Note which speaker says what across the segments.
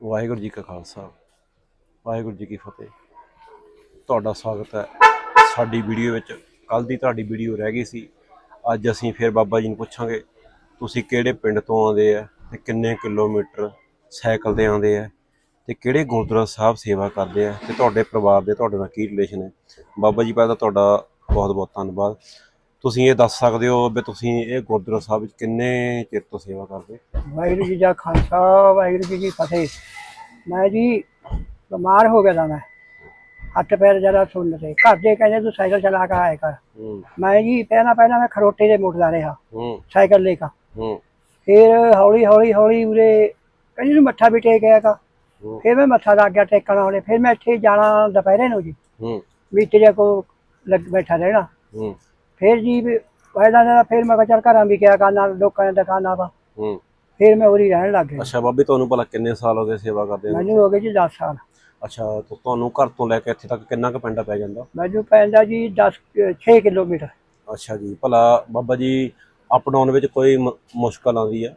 Speaker 1: ਵਾਹਿਗੁਰੂ ਜੀ ਕਾ ਖਾਲਸਾ, ਵਾਹਿਗੁਰੂ ਜੀ ਕੀ ਫਤਿਹ। ਤੁਹਾਡਾ ਸਵਾਗਤ ਹੈ ਸਾਡੀ ਵੀਡੀਓ ਵਿੱਚ। ਕੱਲ ਦੀ ਤੁਹਾਡੀ ਵੀਡੀਓ ਰਹਿ ਗਈ ਸੀ। ਅੱਜ ਅਸੀਂ ਫਿਰ ਬਾਬਾ ਜੀ ਨੂੰ ਪੁੱਛਾਂਗੇ, ਤੁਸੀਂ ਕਿਹੜੇ ਪਿੰਡ ਤੋਂ ਆਉਂਦੇ ਆ ਤੇ ਕਿੰਨੇ ਕਿਲੋਮੀਟਰ ਸਾਈਕਲ ਤੇ ਆਉਂਦੇ ਆ ਤੇ ਕਿਹੜੇ ਗੁਰਦੁਆਰਾ ਸਾਹਿਬ ਸੇਵਾ ਕਰਦੇ ਆ ਤੇ ਤੁਹਾਡੇ ਪਰਿਵਾਰ ਦੇ, ਤੁਹਾਡੇ ਨਾਲ ਕੀ ਰਿਲੇਸ਼ਨ ਹੈ? ਬਾਬਾ ਜੀ, ਪਹਿਲਾਂ ਤੁਹਾਡਾ ਬਹੁਤ ਬਹੁਤ ਧੰਨਵਾਦ। ਤੁਸੀਂ ਇਹ ਦੱਸ ਸਕਦੇ ਹੋ ਵੀ ਤੁਸੀਂ ਇਹ ਗੁਰਦੁਆਰਾ ਸਾਹਿਬ ਵਿੱਚ ਕਿੰਨੇ ਚਿਰ ਤੋਂ ਸੇਵਾ ਕਰਦੇ?
Speaker 2: ਵਾਹਿਗੁਰੂ ਜੀ ਦਾ ਖਾਲਸਾ ਵਾਹਿਗੁਰੂ ਜੀ ਕੀ ਫਤਿਹ। ਮੈਂ ਜੀ ਬਿਮਾਰ ਹੋ ਗਿਆ ਤਾਂ ਮੈਂ। ਹੱਥ ਪੈਰ ਜਰਾ ਸੁੰਨ ਤੇ। ਘਰ ਦੇ ਕਹਿੰਦੇ ਤੂੰ ਸਾਈਕਲ ਚਲਾ ਕੇ ਆਇਆ ਕਰ। ਮੈਂ ਜੀ ਪਹਿਲਾਂ ਪਹਿਲਾਂ ਮੈਂ ਖਰੋਟੇ ਦੇ ਮੁੱਠਦਾ ਰਿਹਾ। ਸਾਈਕਲ ਲੈ ਕੇ। ਫਿਰ ਹੌਲੀ ਹੌਲੀ ਹੌਲੀ ਉਰੇ ਕਹਿੰਦੇ ਨੂੰ ਮੱਥਾ ਵੀ ਟੇਕ ਆਇਆ ਕਾ ਫਿਰ ਮੈਂ ਮੱਥਾ ਲੱਗ ਗਿਆ ਟੇਕਣ ਵਾਲੇ। ਫਿਰ ਮੈਂ ਇੱਥੇ ਜਾਣਾ ਦੁਪਹਿਰੇ ਨੂੰ ਜੀ। ਮੀਟੇ ਦੇ ਕੋ ਲੱਗ ਬੈਠਾ ਰਹਿਣਾ। ਫਿਰ ਜੀ ਵੀ ਪਹਿਲਾਂ ਤਾਂ ਫਿਰ ਮੈਂ ਕਿਹਾ ਚੱਲ ਘਰਾਂ ਵੀ ਕਿਹਾ ਕਰਨਾ ਲੋਕਾਂ ਦੀਆਂ ਦੁਕਾਨਾਂ ਵਾ। ਫਿਰ ਮੈਂ ਉਰੀ ਰਹਿਣ ਲੱਗ ਗਿਆ।
Speaker 1: ਅੱਛਾ ਬਾਬੇ ਤੁਹਾਨੂੰ ਭਲਾ ਕਿੰਨੇ ਸਾਲ ਹੋ ਗਏ ਸੇਵਾ ਕਰਦੇ ਨੂੰ
Speaker 2: ਮੈਨੂੰ ਹੋ ਗਏ ਜੀ 10 ਸਾਲ।
Speaker 1: ਅੱਛਾ ਤਾਂ ਤੁਹਾਨੂੰ ਘਰ ਤੋਂ ਲੈ ਕੇ ਇੱਥੇ ਤੱਕ ਕਿੰਨਾ ਕੁ ਪਿੰਡਾ ਪੈ ਜਾਂਦਾ?
Speaker 2: ਮੈਨੂੰ ਪੈਂਦਾ ਜੀ 10 6 ਕਿਲੋਮੀਟਰ।
Speaker 1: ਅੱਛਾ ਜੀ ਭਲਾ ਬਾਬਾ ਜੀ ਅਪ ਡਾਊਨ ਵਿੱਚ ਕੋਈ ਮ- ਮੁਸ਼ਕਲ ਆਉਂਦੀ ਹੈ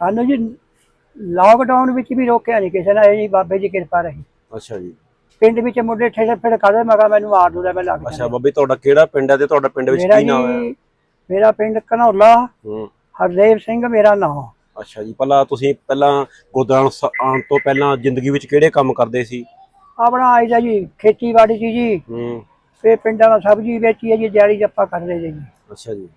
Speaker 2: ਸਾਨੂੰ ਜੀ ਲਾਕਡਾਊਨ ਵਿੱਚ ਵੀ ਰੋਕਿਆ ਨਹੀਂ ਕਿਸੇ ਨੇ ਇਹ ਜੀ ਬਾਬੇ ਦੀ ਕਿਰਪਾ ਰਹੀ।
Speaker 1: ਅੱਛਾ ਜੀ।
Speaker 2: ਪਿੰਡ ਵਿੱਚ ਮੁੰਡੇ ਠੇਲੇ ਫੇੜ ਕਰਦੇ ਮੈਂ ਕਿਹਾ ਮੈਨੂੰ ਮਾਰ ਦੂਦਾ ਮੈਂ ਲੱਗ
Speaker 1: ਅੱਛਾ ਬਾਬੇ ਤੁਹਾਡਾ ਕਿਹੜਾ ਪਿੰਡ ਹੈ ਤੇ ਤੁਹਾਡਾ ਪਿੰਡ ਵਿੱਚ
Speaker 2: ਮੇਰਾ
Speaker 1: ਕੀ ਨਾਮ ਹੈ?
Speaker 2: ਜੀ ਮੇਰਾ ਪਿੰਡ ਘਨੌਲਾ
Speaker 1: ਹੂੰ।
Speaker 2: ਹਰਦੇਵ ਸਿੰਘ ਮੇਰਾ ਨਾਮ।
Speaker 1: ਅੱਛਾ ਜੀ ਭਲਾ ਤੁਸੀਂ ਪਹਿਲਾਂ ਸ- ਆਉਣ ਤੋਂ ਪਹਿਲਾਂ ਜ਼ਿੰਦਗੀ ਵਿੱਚ ਕਿਹੜੇ ਕੰਮ ਕਰਦੇ ਸੀ?
Speaker 2: ਆਪਣਾ ਆਈ ਦਾ ਜੀ ਖੇਤੀਬਾੜੀ ਸੀ ਜੀ।
Speaker 1: ਹੂੰ।
Speaker 2: ਫੇ ਪਿੰਡਾਂ ਦਾ ਸਬਜ਼ੀ ਵੇਚੀ ਹੈ ਜੀ ਦਿਹਾੜੀ ਜੱਪਾ ਕਰਦੇ ਜੀ।
Speaker 1: ਅੱਛਾ ਜੀ।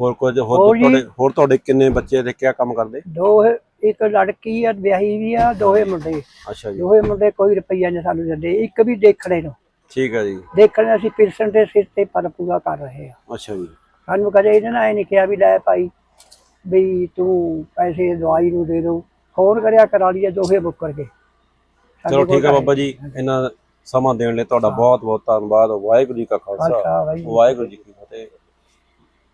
Speaker 1: ਹੋਰ ਕੁਝ ਹੋਰ
Speaker 2: ਜੀ।
Speaker 1: ਤੁਹਾਡੇ ਹੋਰ ਤੁਹਾਡੇ ਕਿੰਨੇ ਬੱਚੇ ਤੇ ਕਿਆ ਕੰਮ ਕਰਦੇ?
Speaker 2: ਦੋ ਇੱਕ ਲੜਕੀ ਆ ਵਿਆਹੀ ਵੀ ਆ ਦੋਹੇ ਮੁੰਡੇ।
Speaker 1: ਅੱਛਾ ਜੀ।
Speaker 2: ਦੋਹੇ ਮੁੰਡੇ ਕੋਈ ਰੁਪਈਆ ਨਹੀਂ ਸਾਨੂੰ ਦਿੰਦੇ ਇੱਕ ਵੀ ਦੇਖਣੇ ਨੂੰ।
Speaker 1: ਠੀਕ ਹੈ ਜੀ।
Speaker 2: ਦੇਖਣ ਅਸੀਂ ਪਿਰਸਨ ਦੇ ਸਿਰ ਤੇ ਪਰ ਪੂਰਾ ਕਰ ਰਹੇ ਆ।
Speaker 1: ਅੱਛਾ ਜੀ।
Speaker 2: ਸਾਨੂੰ ਕਦੇ ਇਹਨਾਂ ਨੇ ਨਹੀਂ ਕਿਹਾ ਵੀ ਲੈ ਭਾਈ ਵੀ ਤੂੰ ਪੈਸੇ ਦਵਾਈ ਨੂੰ ਦੇ ਦੋ ਫੋਨ ਕਰਿਆ ਕਰਾ ਲਈਏ ਦੋਹੇ ਬੁੱਕ ਕਰਕੇ
Speaker 1: ਚਲੋ ਠੀਕ ਹੈ
Speaker 2: ਤਾਂ
Speaker 1: ਬਾਬਾ ਜੀ ਇਹਨਾਂ ਸਮਾਂ ਦੇਣ ਲਈ ਤੁਹਾਡਾ ਬਹੁਤ ਬਹੁਤ ਧੰਨਵਾਦ ਵਾਹਿਗੁਰੂ ਜੀ ਕਾ ਖਾਲਸਾ। ਵਾਹਿਗੁਰੂ ਜੀ ਕੀ ਫਤਿਹ।